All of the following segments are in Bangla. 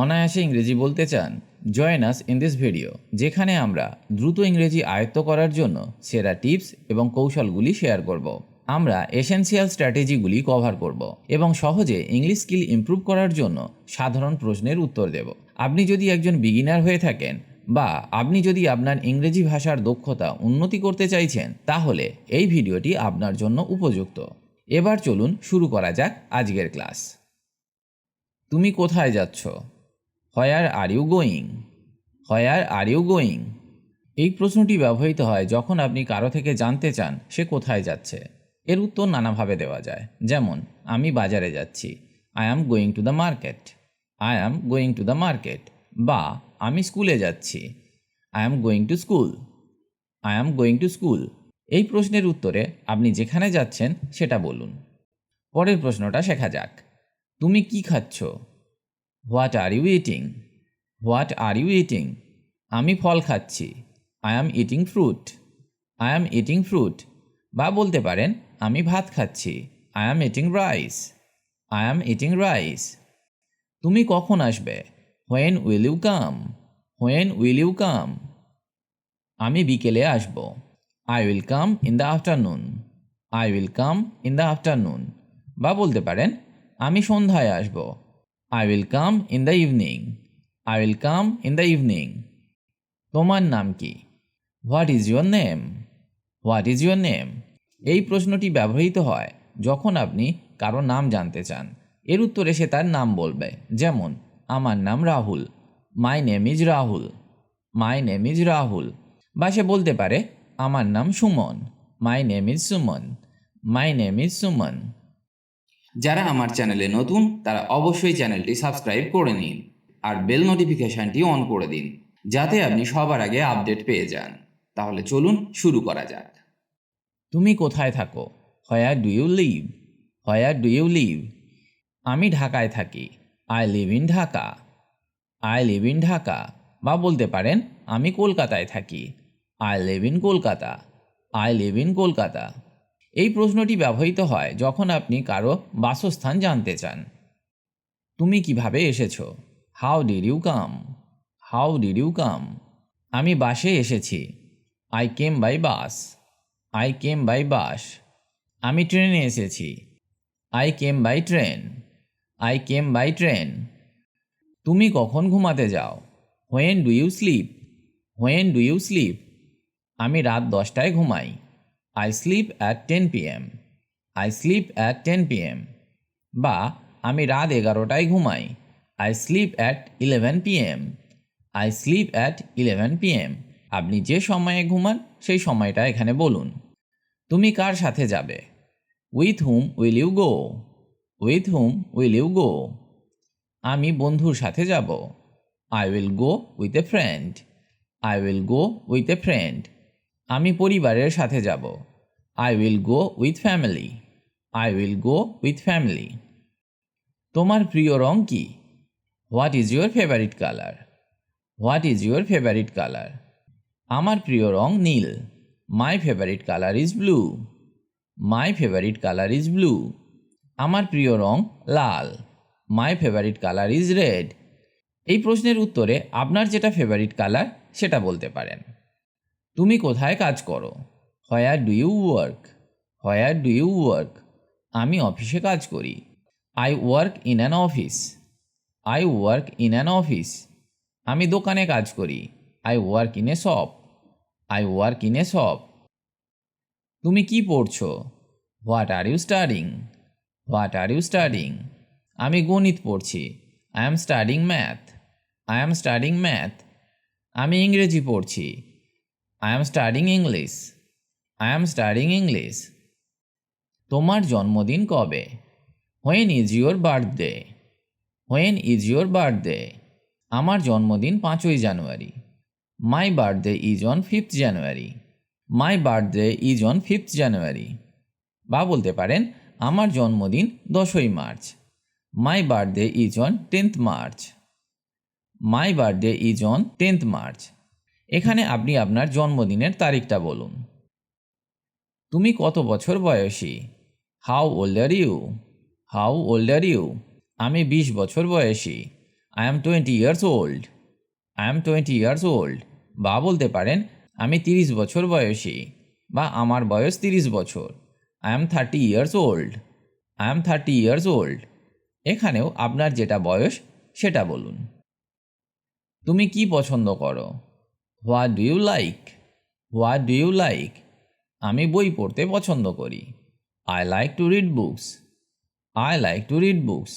অনায়াসে ইংরেজি বলতে চান। Join us in this video যেখানে আমরা দ্রুত ইংরেজি আয়ত্ত করার জন্য সেরা টিপস এবং কৌশলগুলি শেয়ার করব। আমরা এসেনশিয়াল স্ট্র্যাটেজিগুলি কভার করব এবং সহজে ইংলিশ স্কিল ইমপ্রুভ করার জন্য সাধারণ প্রশ্নের উত্তর দেব। আপনি যদি একজন বিগিনার হয়ে থাকেন বা আপনি যদি আপনার ইংরেজি ভাষার দক্ষতা উন্নতি করতে চাইছেন, তাহলে এই ভিডিওটি আপনার জন্য উপযুক্ত। এবার চলুন শুরু করা যাক আজকের ক্লাস। তুমি কোথায় যাচ্ছ? Where are you going where are you going এই প্রশ্নটি ব্যবহৃত হয় যখন আপনি কারও থেকে জানতে চান সে কোথায় যাচ্ছে। এর উত্তর নানাভাবে দেওয়া যায়। যেমন, আমি বাজারে যাচ্ছি। I am going to the market I am going to the market বা, আমি স্কুলে যাচ্ছি। I am going to school I am going to school এই প্রশ্নের উত্তরে আপনি যেখানে যাচ্ছেন সেটা বলুন। পরের প্রশ্নটা শেখা যাক। তুমি কি খাচ্ছ? What are you eating what are you eating আমি ফল খাচ্ছি। I am eating fruit I am eating fruit বা বলতে পারেন, আমি ভাত খাচ্ছি। I am eating rice I am eating rice তুমি কখন আসবে? When will you come when will you come আমি বিকেলে আসব। I will come in the afternoon I will come in the afternoon বা বলতে পারেন, আমি সন্ধ্যায় আসব। I will come in the evening I will come in the evening তোমার নাম কি? What is your name what is your name এই প্রশ্নটি ব্যবহৃত হয় যখন আপনি কারও নাম জানতে চান। এর উত্তরে সে তার নাম বলবে, যেমন, আমার নাম Rahul. My name is Rahul my name is Rahul বা সে বলতে পারে, আমার নাম Suman. My name is Suman my name is Suman যারা আমার চ্যানেলে নতুন, তারা অবশ্যই চ্যানেলটি সাবস্ক্রাইব করে নিন আর বেল নোটিফিকেশনটি অন করে দিন, যাতে আপনি সবার আগে আপডেট পেয়ে যান। তাহলে চলুন শুরু করা যাক। তুমি কোথায় থাকো? Where do you live where do you live আমি ঢাকায় থাকি। I live in Dhaka I live in Dhaka বা বলতে পারেন, আমি কলকাতায় থাকি। I live in Kolkata I live in Kolkata এই প্রশ্নটি ব্যবহৃত হয় যখন আপনি কারও বাসস্থান জানতে চান। তুমি কীভাবে এসেছ? How did you come how did you come আমি বাসে এসেছি। I came by bus I came by bus আমি ট্রেনে এসেছি। I came by train I came by train তুমি কখন ঘুমাতে যাও? When do you sleep when do you sleep আমি রাত দশটায় ঘুমাই। I sleep at ten PM I sleep at ten PM বা আমি রাত এগারোটায় ঘুমাই। I sleep at eleven PM I sleep at eleven PM আপনি যে সময়ে ঘুমান, সেই সময়টা এখানে বলুন। তুমি কার সাথে যাবে? With whom will you go with whom will you go আমি বন্ধুর সাথে যাব। I will go with a friend I will go with a friend আমি পরিবারের সাথে যাব। I will go with family I will go with family তোমার প্রিয় রং কি? What is your favourite colour what is your favourite colour আমার প্রিয় রং নীল। My favourite colour is blue my favourite colour is blue আমার প্রিয় রং লাল। My favourite colour is red এই প্রশ্নের উত্তরে আপনার যেটা ফেভারিট কালার সেটা বলতে পারেন। তুমি কোথায় কাজ করো? Where do you work where do you work আমি অফিসে কাজ করি। I work in an office I work in an office আমি দোকানে কাজ করি। I work in a shop I work in a shop তুমি কি পড়ছো? What are you studying what are you studying আমি গণিত পড়ছি। I am studying math I am studying math আমি ইংরেজি পড়ছি। I am studying English I am studying English তোমার জন্মদিন কবে? When is your birthday when is your birthday আমার জন্মদিন পাঁচই January. My birthday is on fifth January my birthday is on fifth January বা বলতে পারেন, আমার জন্মদিন দশই March. My birthday is on tenth March my birthday is on tenth March এখানে আপনি আপনার জন্মদিনের তারিখটা বলুন। তুমি কত বছর বয়সী? How old are you how old are you আমি বিশ বছর বয়সী। I am twenty years old I am twenty years old বা বলতে পারেন, আমি তিরিশ বছর বয়সী। বা আমার বয়স তিরিশ বছর। I am thirty years old I am thirty years old এখানেও আপনার যেটা বয়স, সেটা বলুন। তুমি কি পছন্দ করো? What do you like what do you like আমি বই পড়তে পছন্দ করি। I like to read books I like to read books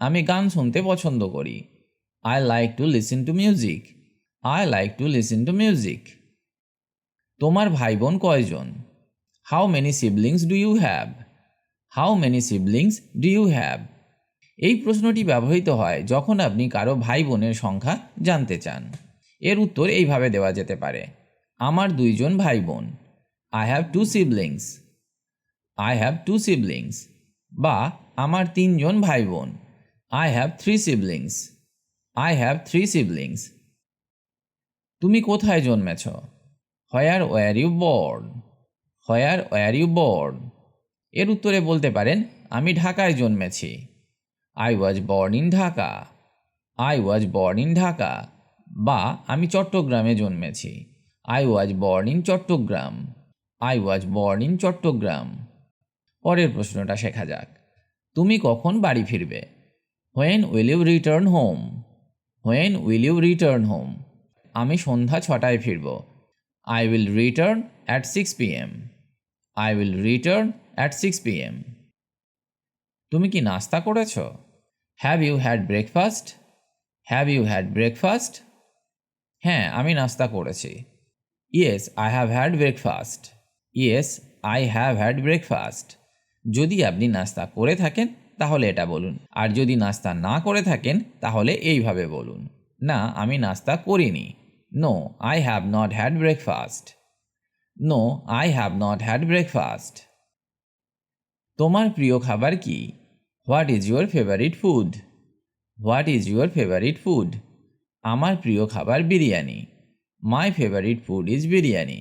আমি গান শুনতে পছন্দ করি। I like to listen to music I like to listen to music তোমার ভাই বোন কয়জন? How many siblings do you have how many siblings do you have এই প্রশ্নটি ব্যবহৃত হয় যখন আপনি কারও ভাই বোনের সংখ্যা জানতে চান। এর উত্তর এইভাবে দেওয়া যেতে পারে। আমার দুইজন ভাই বোন I have two siblings I have two siblings বা আমার তিনজন ভাই বোন I have three siblings I have three siblings তুমি কোথায় জন্মেছ? Where were you born where were you born এর উত্তরে বলতে পারেন, আমি ঢাকায় জন্মেছি। I was born in Dhaka I was born in Dhaka বা আমি চট্টগ্রামে জন্মেছি। I was born in Chittagong. I was born in Chittagong. পরের প্রশ্নটা শেখা যাক। তুমি কখন বাড়ি ফিরবে? When will you return home when will you return home আমি সন্ধ্যা ছটায় ফিরব। I will return at six P M I will return at six P M তুমি কি নাস্তা করেছ? Have you had breakfast have you had breakfast হ্যাঁ আমি নাস্তা করেছি। Yes I have had breakfast yes I have had breakfast যদি আপনি নাস্তা করে থাকেন, তাহলে এটা বলুন। আর যদি নাস্তা না করে থাকেন, তাহলে এইভাবে বলুন। না, আমি নাস্তা করিনি। No I have not had breakfast no I have not had breakfast তোমার প্রিয় খাবার কি? What is your favourite food what is your favourite food আমার প্রিয় খাবার biryani. My favourite food is biryani.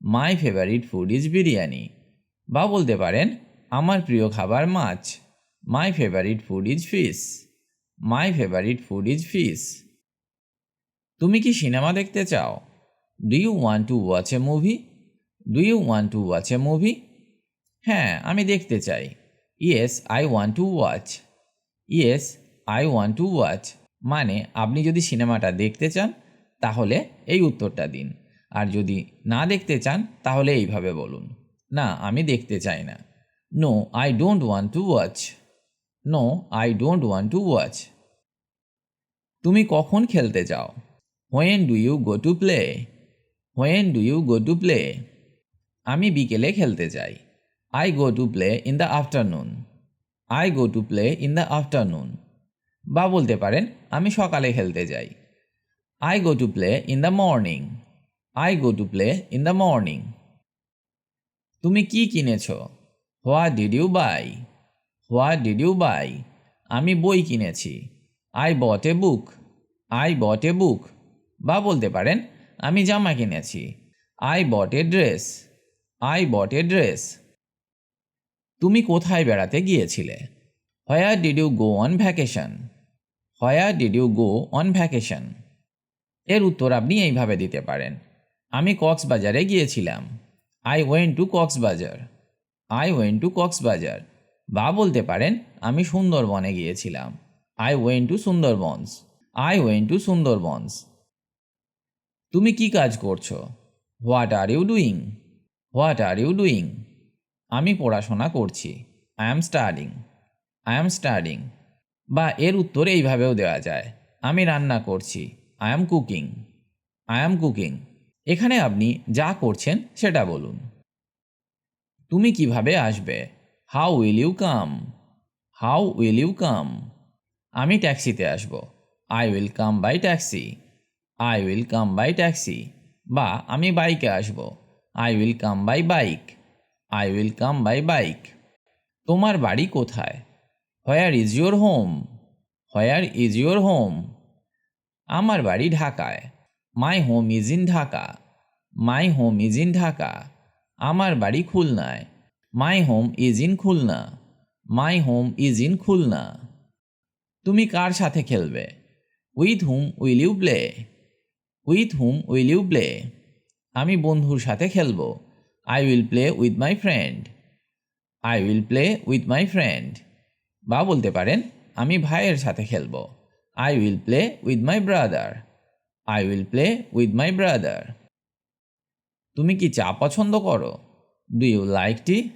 My favourite food is biryani. বা বলতে পারেন, আমার প্রিয় খাবার মাছ। My favourite food is fish my favourite food is fish তুমি কি সিনেমা দেখতে চাও? Do you want to watch a movie do you want to watch a movie হ্যাঁ আমি দেখতে চাই। Yes I want to watch yes I want to watch মানে আপনি যদি সিনেমাটা দেখতে চান, তাহলে এই উত্তরটা দিন। আর যদি না দেখতে চান, তাহলে এইভাবে বলুন, না, আমি দেখতে চাই না। No I don't want to watch no I don't want to watch তুমি কখন খেলতে যাও? When do you go to play when do you go to play আমি বিকেলে খেলতে যাই। I go to play in the afternoon I go to play in the afternoon বা বলতে পারেন, আমি সকালে খেলতে যাই। I go to play in the morning I go to play in the morning তুমি কি কিনেছ? What did you buy what did you buy আমি বই কিনেছি। I bought A book I bought এ বুক বা বলতে পারেন, আমি জামা কিনেছি। I bought a dress I bought a dress তুমি কোথায় বেড়াতে গিয়েছিলে? Where did you go on vacation where did you go on vacation এর উত্তর আপনি এইভাবে দিতে পারেন। আমি কক্সবাজারে গিয়েছিলাম। I went to Cox's Bazar I went to Cox's Bazar বা বলতে পারেন, আমি সুন্দরবনে গিয়েছিলাম। I went to Sundarbans I went to Sundarbans তুমি কি কাজ করছ? What are you doing what are you doing আমি পড়াশোনা করছি। I am studying I am studying বা এর উত্তর এইভাবেও দেওয়া যায়। আমি রান্না করছি। I am cooking I am cooking এখানে আপনি যা করছেন সেটা বলুন। তুমি কীভাবে আসবে? How will you come how will you come আমি ট্যাক্সিতে আসব। I will come by taxi I will come by taxi বা আমি বাইকে আসব। I will come by bike I will come by bike তোমার বাড়ি কোথায়? Where is your home where is your home আমার বাড়ি ঢাকায়। My home is in Dhaka my home is in Dhaka আমার বাড়ি খুলনায়। My home is in Khulna. My home is in Khulna. তুমি কার সাথে খেলবে? With whom will you play with whom will you play আমি বন্ধুর সাথে খেলব। I will play with my friend I will play with my friend বা বলতে পারেন, আমি ভাইয়ের সাথে খেলব। I will play with my brother I will play with my brother তুমি কি চা পছন্দ করো? Do you like tea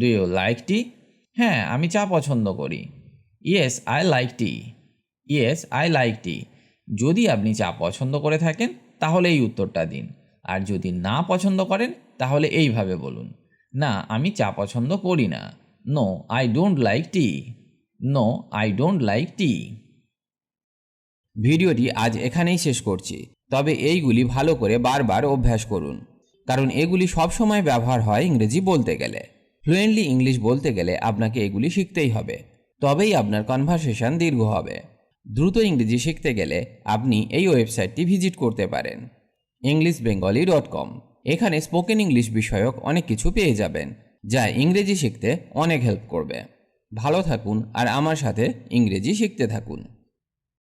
do you like tea হ্যাঁ আমি চা পছন্দ করি। Yes I like tea yes I like tea যদি আপনি চা পছন্দ করে থাকেন, তাহলে এই উত্তরটা দিন। আর যদি না পছন্দ করেন, তাহলে এইভাবে বলুন। না, আমি চা পছন্দ করি না। No I don't like tea no I don't like tea ভিডিওটি আজ এখানেই শেষ করছি। তবে এইগুলি ভালো করে বারবার অভ্যাস করুন। কারণ এগুলি সবসময় ব্যবহার হয় ইংরেজি বলতে গেলে। ফ্লুয়েন্টলি ইংলিশ বলতে গেলে আপনাকে এগুলি শিখতেই হবে। তবেই আপনার কনভারসেশন দীর্ঘ হবে। দ্রুত ইংরেজি শিখতে গেলে আপনি এই ওয়েবসাইটটি ভিজিট করতে পারেন। ইংলিশ বেঙ্গলি ডট কম এখানে স্পোকেন ইংলিশ বিষয়ক অনেক কিছু পেয়ে যাবেন। যা ইংরেজি শিখতে অনেক হেল্প করবে। ভালো থাকুন আর আমার সাথে ইংরেজি শিখতে থাকুন।